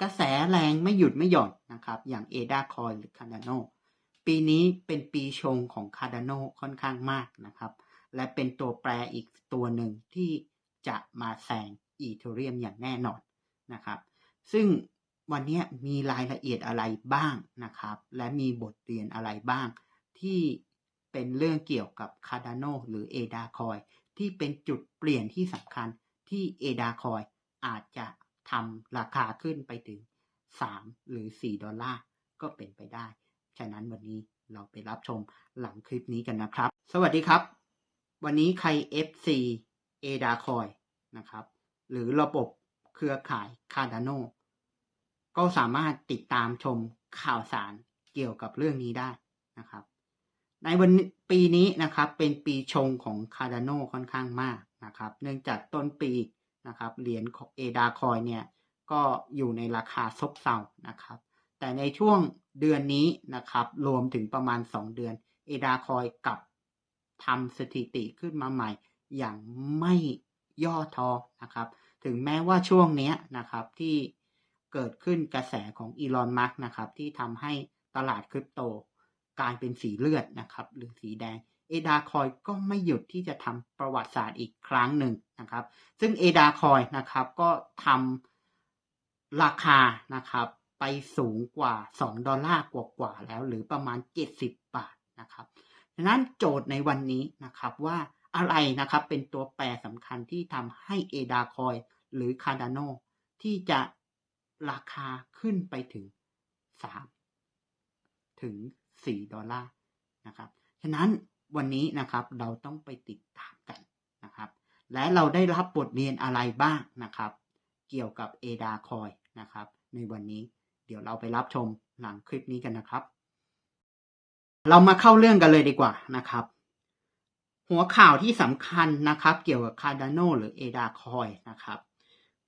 กระแสแรงไม่หยุดไม่หย่อนนะครับ อย่าง ADA Coin หรือ Cardano ปีนี้เป็นปีชงของ Cardano ค่อนข้างมากนะครับ และเป็นตัวแปรอีกตัวหนึ่งที่จะมาแซงอีเทเรียมอย่างแน่นอนนะครับ ซึ่งวันนี้มีรายละเอียดอะไรบ้างนะครับ และมีบทเรียนอะไรบ้าง ที่เป็นเรื่องเกี่ยวกับ Cardano หรือ ADA Coin ที่เป็นจุดเปลี่ยนที่สำคัญที่ ADA Coin อาจจะ ทำราคาขึ้นไปถึง 3 หรือ 4 ดอลลาร์ก็เป็นไปได้ ฉะนั้นวันนี้เราไปรับชมหลังคลิปนี้กันนะครับ สวัสดีครับ วันนี้ใคร FC ADA c o i นะครับ หรือระบบเครือข่าย Cardano ก็สามารถติดตามชมข่าวสารเกี่ยวกับเรื่องนี้ได้นะครับ ในวันปีนี้นะครับเป็นปีชงของ Cardano ค่อนข้างมากนะครับ เนื่องจากต้นปี นะครับเหรียญเอดาคอยเนี่ยก็อยู่ในราคาซบเซานะครับ แต่ในช่วงเดือนนี้นะครับรวมถึงประมาณ 2 เดือนเอดาคอยกลับทำสถิติขึ้นมาใหม่ อย่างไม่ย่อท้อนะครับ ถึงแม้ว่าช่วงนี้นะครับที่เกิดขึ้นกระแสของอีลอนมัสนะครับที่ทำให้ตลาดคริปโตกลายเป็นสีเลือดนะครับ หรือสีแดง เอดาคอยก็ไม่หยุดที่จะทำประวัติศาสตร์อีกครั้งหนึ่งนะครับ ซึ่งเอดาคอยนะครับก็ทำราคานะครับไปสูงกว่า 2 ดอลลาร์กว่าๆแล้ว หรือประมาณ 70 บาทนะครับดังนั้นโจทย์ในวันนี้นะครับว่าอะไรนะครับเป็นตัวแปรสำคัญที่ทำให้เอดาคอยหรือคาร์ดานที่จะราคาขึ้นไปถึง 3 ถึง 4 ดอลลาร์นะครับ ฉะนั้น วันนี้นะครับเราต้องไปติดตามกันนะครับ และเราได้รับบทเรียนอะไรบ้างนะครับ เกี่ยวกับเอดาคอยนะครับ ในวันนี้เดี๋ยวเราไปรับชมหลังคลิปนี้กันนะครับ เรามาเข้าเรื่องกันเลยดีกว่านะครับ หัวข่าวที่สำคัญนะครับ เกี่ยวกับ Cardano หรือ ADA Coin นะครับ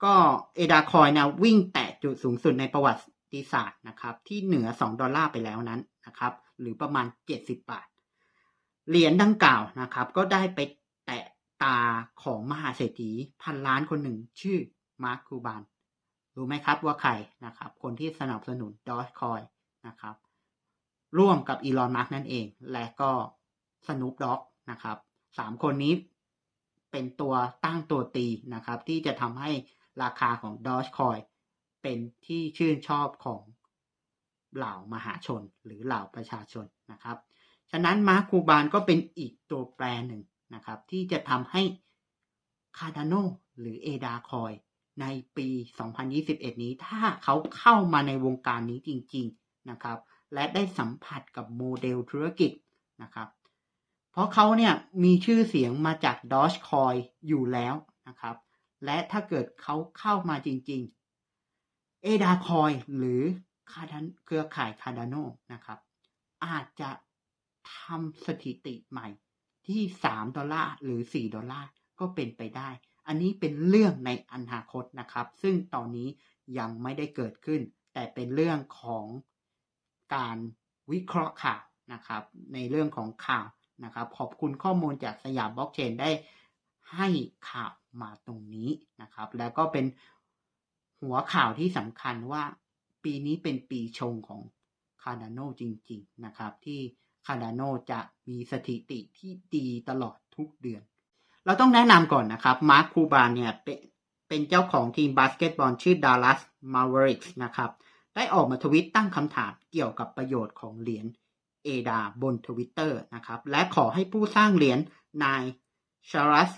ก็เอดาคอยนะวิ่งแตะจุดสูงสุดในประวัติศาสตร์นะครับ ที่เหนือ 2 ดอลลาร์ไปแล้วนั้นนะครับ หรือประมาณ 70 บาท เหรียญดังกล่าวนะครับ ก็ได้ไปแตะตาของมหาเศรษฐีพันล้านคนหนึ่งชื่อมาร์คคูบานรู้ไหมครับว่าใครนะครับ คนที่สนับสนุนดอชคอยนะครับ ร่วมกับอีลอนมัสนั่นเอง และก็สนุปด็อกนะครับสามคนนี้เป็นตัวตั้งตัวตีนะครับ ที่จะทำให้ราคาของ Dogecoin เป็นที่ชื่นชอบของเหล่ามหาชนหรือเหล่าประชาชนนะครับ ฉะนั้นมาร์คูบานก็เป็นอีกตัวแปรหนึ่งนะครับ ที่จะทำให้ Cardano หรือ ADA Coin ในปี 2021 นี้ถ้าเขาเข้ามาในวงการนี้จริง ๆนะครับ และได้สัมผัสกับโมเดลธุรกิจนะครับ เพราะเขาเนี่ยมีชื่อเสียงมาจาก Dogecoin อยู่แล้วนะครับ และถ้าเกิดเขาเข้ามาจริงๆ ADA Coin หรือเครือข่าย Cardano นะครับ อาจจะ ทำสถิติใหม่ ที่ 3 ดอลลาร์หรือ 4 ดอลลาร์ก็เป็นไปได้ อันนี้เป็นเรื่องในอนาคตนะครับ ซึ่งตอนนี้ยังไม่ได้เกิดขึ้น แต่เป็นเรื่องของการวิเคราะห์ข่าวนะครับ ในเรื่องของข่าวนะครับ ขอบคุณข้อมูลจากสยามบล็อกเชนได้ให้ข่าวมาตรงนี้นะครับ แล้วก็เป็นหัวข่าวที่สำคัญว่าปีนี้เป็นปีชงของคาร์ดานจริง ๆ นะครับที่ คาร์ดานโนจะมีสถิติที่ดีตลอดทุกเดือน เราต้องแนะนำก่อนนะครับ มาร์คคูบานเนี่ยเป็นเป็นเจ้าของทีมบาสเกตบอลชื่อ Dallas Mavericks นะครับ ได้ออกมาทวิตตั้งคำถามเกี่ยวกับประโยชน์ของเหรียญเอดาบนทวิตเตอร์นะครับ และขอให้ผู้สร้างเหรียญนายชารัส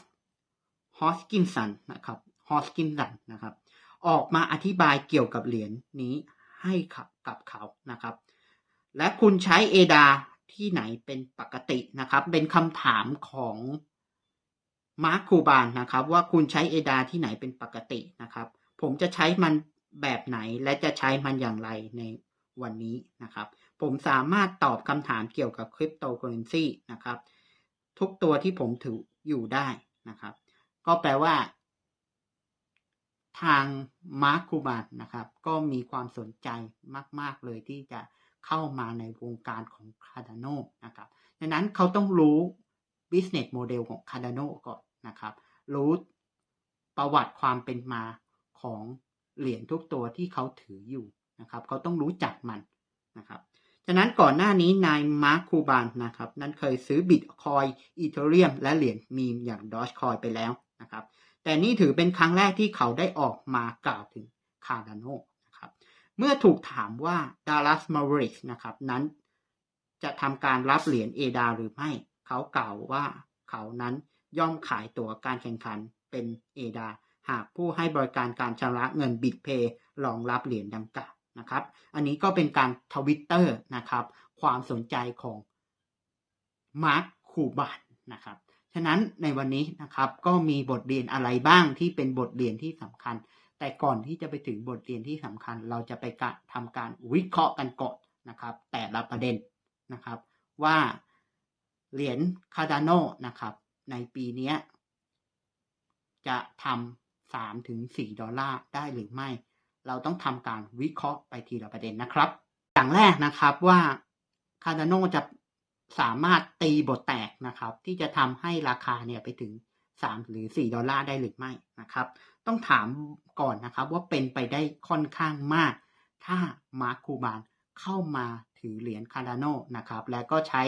ฮอสกินสันนะครับฮอสกินสันนะครับ ออกมาอธิบายเกี่ยวกับเหรียญนี้ให้กับเขานะครับ และคุณใช้เอดา ที่ไหนเป็นปกตินะครับ เป็นคำถามของมาร์คคูบานนะครับ ว่าคุณใช้เอดาที่ไหนเป็นปกตินะครับ ผมจะใช้มันแบบไหนและจะใช้มันอย่างไรในวันนี้นะครับ ผมสามารถตอบคำถามเกี่ยวกับคริปโตเคอเรนซีนะครับ ทุกตัวที่ผมถืออยู่ได้นะครับ ก็แปลว่า ทางมาร์คคูบานนะครับ ก็มีความสนใจมาก ๆ เลยที่จะ เข้ามาในวงการของ Cardano นะครับดังนั้นเขาต้องรู้ business model ของ Cardano ก่อนนะครับ รู้ประวัติความเป็นมาของเหรียญทุกตัวที่เขาถืออยู่นะครับเขาต้องรู้จักมันนะครับฉะนั้นก่อนหน้านี้นายมาร์คคูบานนะครับ นั้นเคยซื้อบิตคอยอีเทเรียมและเหรียญมีมอย่างดอชคอยไปแล้วนะครับ แต่นี่ถือเป็นครั้งแรกที่เขาได้ออกมากล่าวถึงคาร์ดานโน เมื่อถูกถามว่า Dallas Mavericks นะครับ นั้นจะทำการรับเหรียญเอดาหรือไม่ เขากล่าวว่าเขานั้นย่อมขายตั๋วการแข่งขันเป็นเอดาหากผู้ให้บริการการชำระเงินบิตเพย์รองรับเหรียญดังกล่าวนะครับ อันนี้ก็เป็นการทวิตเตอร์นะครับ ความสนใจของมาร์คคูบานนะครับ ฉะนั้นในวันนี้นะครับก็มีบทเรียนอะไรบ้างที่เป็นบทเรียนที่สำคัญ แต่ก่อนที่จะไปถึงบทเรียนที่สำคัญ เราจะไปกะทำการวิเคราะห์กันก่อนนะครับ แต่ละประเด็นนะครับว่าเหรียญคาร์ดานโนนะครับ ในปีนี้จะทำสามถึงสี่ดอลลาร์ได้หรือไม่ เราต้องทำการวิเคราะห์ไปทีละประเด็นนะครับ อย่างแรกนะครับว่าคาร์ดานโนจะสามารถตีบทแตกนะครับ ที่จะทำให้ราคาเนี่ยไปถึง3หรือ4ดอลลาร์ได้หรือไม่นะครับ ต้องถามก่อนนะครับว่าเป็นไปได้ค่อนข้างมาก ถ้ามาร์คคูบานเข้ามาถือเหรียญคาร์ดานโนนะครับ และก็ใช้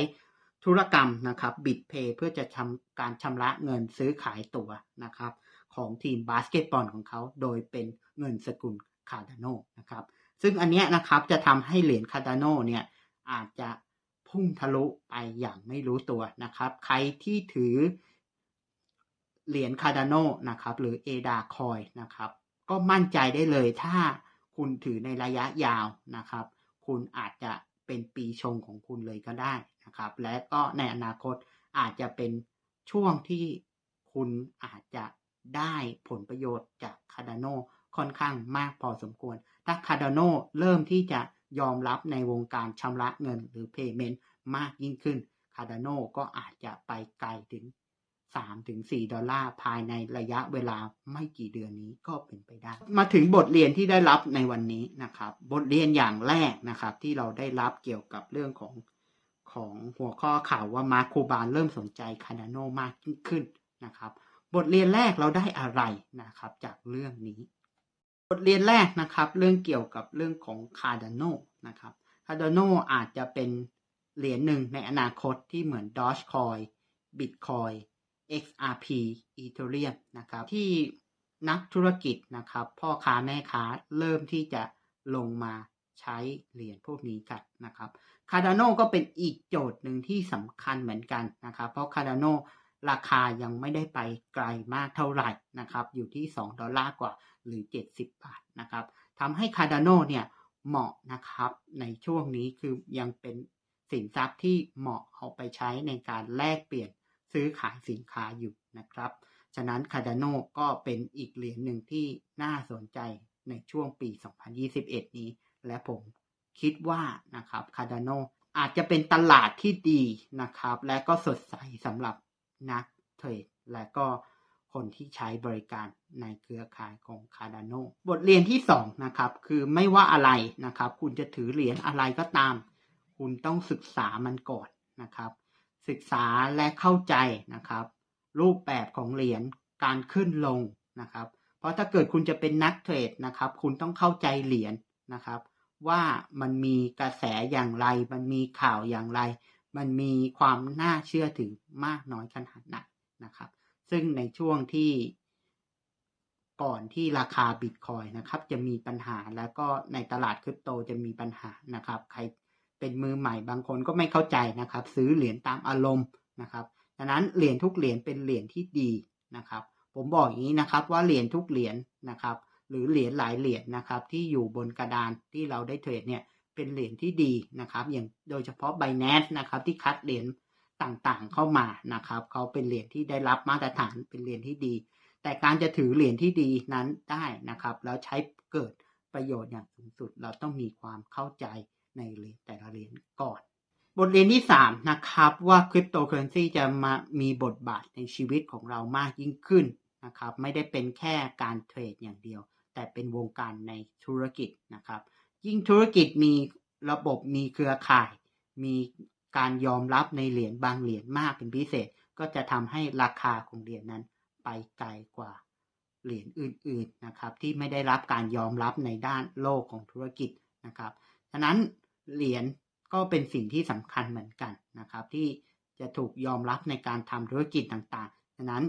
ธุรกรรมนะครับบิตเพย์เพื่อจะทำการชำระเงินซื้อขายตัวนะครับ ของทีมบาสเกตบอลของเขาโดยเป็นเงินสกุลคาร์ดานโนนะครับ ซึ่งอันนี้นะครับจะทำให้เหรียญคาร์ดานโนเนี่ยอาจจะพุ่งทะลุไปอย่างไม่รู้ตัวนะครับ ใครที่ถือ เหรียญคาร์ดานโนนะครับหรือเอดาคอยนะครับก็มั่นใจได้เลยถ้าคุณถือในระยะยาวนะครับ คุณอาจจะเป็นปีชงของคุณเลยก็ได้นะครับ และก็ในอนาคตอาจจะเป็นช่วงที่คุณอาจจะได้ผลประโยชน์จากคาร์ดานโนค่อนข้างมากพอสมควร ถ้าคาร์ดานโนเริ่มที่จะยอมรับในวงการชำระเงินหรือ payment มากยิ่งขึ้นคาร์ดานโนก็อาจจะไปไกลถึง 3-4 ดอลลาร์ภายในระยะเวลาไม่กี่เดือนนี้ก็เป็นไปได้ มาถึงบทเรียนที่ได้รับในวันนี้นะครับ บทเรียนอย่างแรกนะครับที่เราได้รับเกี่ยวกับเรื่องของของหัวข้อข่าวว่ามาร์คโคบานเริ่มสนใจคาร์ดานโนมากยิ่งขึ้นนะครับ บทเรียนแรกเราได้อะไรนะครับ จากเรื่องนี้ บทเรียนแรกนะครับ เรื่องเกี่ยวกับเรื่องของคาร์ดานโนนะครับคาร์ดานโนอาจจะเป็นเหรียญหนึ่งในอนาคตที่เหมือน Dogecoin Bitcoin XRP Ethereum นะครับที่นักธุรกิจนะครับ พ่อค้าแม่ค้าเริ่มที่จะลงมาใช้เหรียญพวกนี้กันนะครับ Cardano ก็เป็นอีกโจทย์หนึ่งที่สำคัญเหมือนกันนะครับ เพราะ Cardano ราคายังไม่ได้ไปไกลมากเท่าไหร่นะครับ อยู่ที่ 2 ดอลลาร์กว่าหรือ 70 บาทนะครับทำให้ Cardano เนี่ยเหมาะนะครับในช่วงนี้คือยังเป็นสินทรัพย์ที่เหมาะเอาไปใช้ในการแลกเปลี่ยน ซื้อขายสินค้าอยู่นะครับ ฉะนั้น Cardano ก็เป็นอีกเหรียญหนึ่งที่น่าสนใจในช่วงปี 2021 นี้ และผมคิดว่านะครับ Cardano อาจจะเป็นตลาดที่ดีนะครับ และก็สดใสสำหรับนักเทรดและก็คนที่ใช้บริการในเครือข่ายของ Cardano บทเรียนที่2นะครับ คือไม่ว่าอะไรนะครับ คุณจะถือเหรียญอะไรก็ตาม คุณต้องศึกษามันก่อนนะครับ ศึกษาและเข้าใจนะครับ รูปแบบของเหรียญการขึ้นลงนะครับ เพราะถ้าเกิดคุณจะเป็นนักเทรดนะครับ คุณต้องเข้าใจเหรียญนะครับ ว่ามันมีกระแสอย่างไร มันมีข่าวอย่างไร มันมีความน่าเชื่อถือมากน้อยขนาดไหนนะครับ ซึ่งในช่วงที่ก่อนที่ราคาบิตคอยนะครับ จะมีปัญหาแล้วก็ในตลาดคริปโตจะมีปัญหานะครับ ใคร เป็นมือใหม่บางคนก็ไม่เข้าใจนะครับ ซื้อเหรียญตามอารมณ์นะครับดังนั้นเหรียญทุกเหรียญเป็นเหรียญที่ดีนะครับ ผมบอกอย่างนี้นะครับว่าเหรียญทุกเหรียญนะครับ หรือเหรียญหลายเหรียญนะครับ ที่อยู่บนกระดานที่เราได้เทรดเนี่ยเป็นเหรียญที่ดีนะครับ อย่างโดยเฉพาะ b บ n a n c e นะครับที่คัดเหรียญต่างๆเข้ามานะครับเขาเป็นเหรียญที่ได้รับมาตรฐานเป็นเหรียญที่ดี แต่การจะถือเหรียญที่ดีนั้นได้นะครับ แล้วใช้เกิดประโยชน์อย่างสูงสุดเราต้องมีความเข้าใจ ในเหรียญแต่ละเหรียญก่อน บทเรียนที่ 3 นะครับว่าคริปโตเคอเรนซีจะมามีบทบาทในชีวิตของเรามากยิ่งขึ้นนะครับไม่ได้เป็นแค่การเทรดอย่างเดียว แต่เป็นวงการในธุรกิจนะครับ ยิ่งธุรกิจมีระบบมีเครือข่าย มีการยอมรับในเหรียญบางเหรียญมากเป็นพิเศษ ก็จะทำให้ราคาของเหรียญนั้นไปไกลกว่าเหรียญอื่นๆนะครับที่ไม่ได้รับการยอมรับในด้านโลกของธุรกิจนะครับ ฉะนั้น เหรียญก็เป็นสิ่งที่สำคัญเหมือนกันนะครับ ที่จะถูกยอมรับในการทำธุรกิจต่างๆฉะนั้น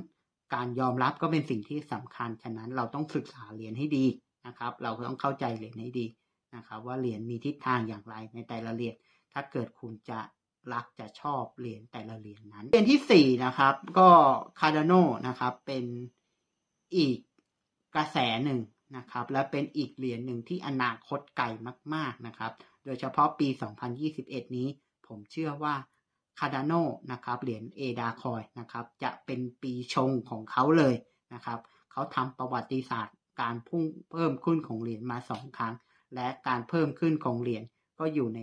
การยอมรับก็เป็นสิ่งที่สำคัญ ฉะนั้นเราต้องศึกษาเหรียญให้ดีนะครับ เราต้องเข้าใจเหรียญให้ดีนะครับ ว่าเหรียญมีทิศทางอย่างไรในแต่ละเหรียญ ถ้าเกิดคุณจะรักจะชอบเหรียญแต่ละเหรียญนั้นเหรียญที่สี่นะครับก็คาร์ดาโนนะครับเป็นอีกกระแสหนึ่งนะครับ และเป็นอีกเหรียญหนึ่งที่อนาคตไกลมาก ๆนะครับ โดยเฉพาะปี 2021 นี้ ผมเชื่อว่าคาร์ดาโนนะครับเหรียญเอดาคอยนะครับจะเป็นปีชงของเขาเลยนะครับเขาทำประวัติศาสตร์การพุ่งเพิ่มขึ้นของเหรียญมาสองครั้ง และการเพิ่มขึ้นของเหรียญก็อยู่ใน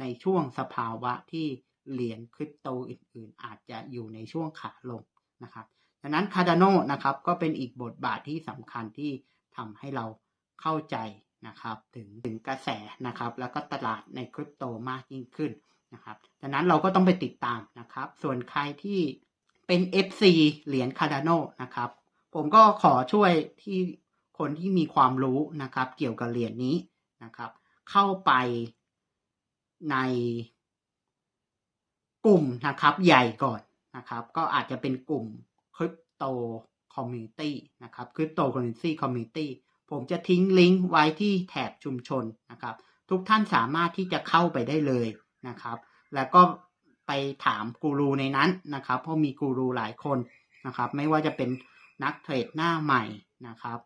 ในช่วงสภาวะที่เหรียญคริปโตอื่นๆ อาจจะอยู่ในช่วงขาลงนะครับดังนั้นคาร์ดาโนนะครับก็เป็นอีกบทบาทที่สำคัญที่ทำให้เราเข้าใจ นะครับถึงถึงกระแสนะครับแล้วก็ตลาดในคริปโตมากยิ่งขึ้นนะครับดังนั้นเราก็ต้องไปติดตามนะครับ ส่วนใครที่เป็น FC เหรียญคาร์ดาโนนะครับ ผมก็ขอช่วยที่คนที่มีความรู้นะครับ เกี่ยวกับเหรียญนี้นะครับ เข้าไปในกลุ่มนะครับใหญ่ก่อนนะครับ ก็อาจจะเป็นกลุ่มคริปโตคอมมิตี้นะครับคริปโตคอมมูนิตี้คอมมิตี้ ผมจะทิ้งลิงก์ไว้ที่แถบชุมชนนะครับ ทุกท่านสามารถที่จะเข้าไปได้เลยนะครับ แล้วก็ไปถามกูรูในนั้นนะครับ เพราะมีกูรูหลายคนนะครับ ไม่ว่าจะเป็นนักเทรดหน้าใหม่นะครับ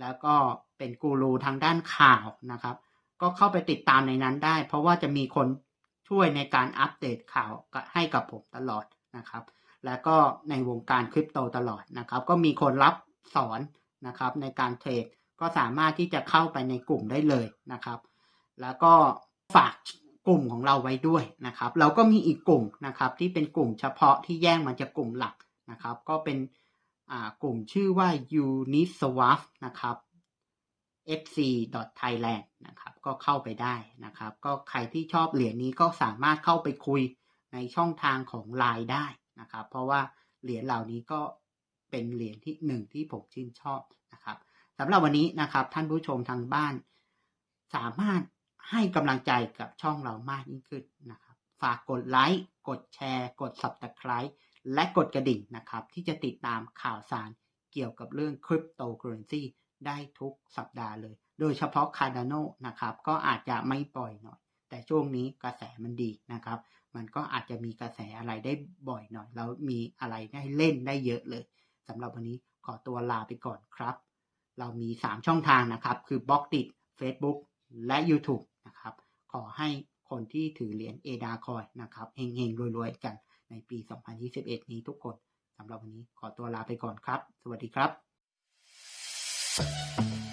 แล้วก็เป็นกูรูทางด้านข่าวนะครับ ก็เข้าไปติดตามในนั้นได้ เพราะว่าจะมีคนช่วยในการอัปเดตข่าวให้กับผมตลอดนะครับ แล้วก็ในวงการคริปโตตลอดนะครับ ก็มีคนรับสอนนะครับในการเทรด ก็สามารถที่จะเข้าไปในกลุ่มได้เลยนะครับ แล้วก็ฝากกลุ่มของเราไว้ด้วยนะครับ เราก็มีอีกกลุ่มนะครับ ที่เป็นกลุ่มเฉพาะที่แยกมาจากกลุ่มหลักนะครับ ก็เป็นกลุ่มชื่อว่า Uniswap นะครับ fc.thailand นะครับ ก็เข้าไปได้นะครับ ก็ใครที่ชอบเหรียญนี้ก็สามารถเข้าไปคุยในช่องทางของ Line ได้นะครับ เพราะว่าเหรียญเหล่านี้ก็เป็นเหรียญที่หนึ่งที่ผมชื่นชอบนะครับ สำหรับวันนี้นะครับ ท่านผู้ชมทางบ้าน สามารถให้กำลังใจกับช่องเรามากยิ่งขึ้นนะครับ ฝากกดไลค์กดแชร์ กด Subscribe และกดกระดิ่งนะครับ ที่จะติดตามข่าวสารเกี่ยวกับเรื่องคริปโตเคอเรนซีได้ทุกสัปดาห์เลย โดยเฉพาะ Cardano นะครับ ก็อาจจะไม่ปล่อยหน่อย แต่ช่วงนี้กระแสมันดีนะครับ มันก็อาจจะมีกระแสอะไรได้บ่อยหน่อย แล้วมีอะไรได้เล่นได้เยอะเลยสำหรับวันนี้ขอตัวลาไปก่อนครับ เรามี 3 ช่องทางนะครับ คือบล็อกดิด Facebook และ YouTube นะครับ ขอให้คนที่ถือเหรียญเอดาคอยนะครับเฮงๆ รวยๆ กันในปี 2021 นี้ทุกคนสำหรับวันนี้ขอตัวลาไปก่อนครับ สวัสดีครับ